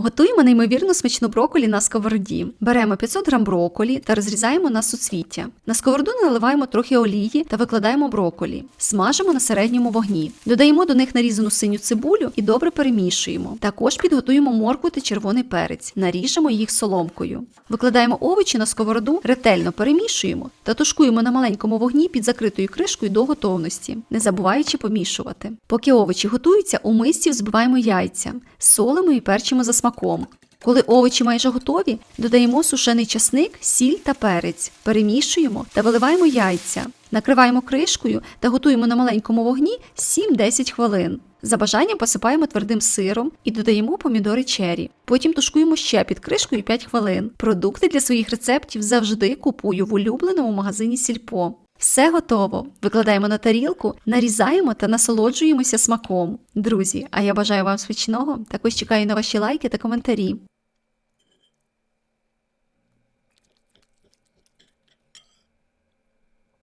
Готуємо неймовірно смачну броколі на сковороді. Беремо 500 г броколі та розрізаємо на суцвіття. На сковороду наливаємо трохи олії та викладаємо броколі. Смажимо на середньому вогні. Додаємо до них нарізану синю цибулю і добре перемішуємо. Також підготуємо моркву та червоний перець. Наріжемо їх соломкою. Викладаємо овочі на сковороду, ретельно перемішуємо та тушкуємо на маленькому вогні під закритою кришкою до готовності, не забуваючи помішувати. Поки овочі готуються, у мисці взбиваємо яйця, солимо і перчимо за смаком. Коли овочі майже готові, додаємо сушений часник, сіль та перець, перемішуємо та виливаємо яйця. Накриваємо кришкою та готуємо на маленькому вогні 7-10 хвилин. За бажанням посипаємо твердим сиром і додаємо помідори чері. Потім тушкуємо ще під кришкою 5 хвилин. Продукти для своїх рецептів завжди купую в улюбленому магазині Сільпо. Все готово. Викладаємо на тарілку, нарізаємо та насолоджуємося смаком. Друзі, а я бажаю вам смачного. Також чекаю на ваші лайки та коментарі.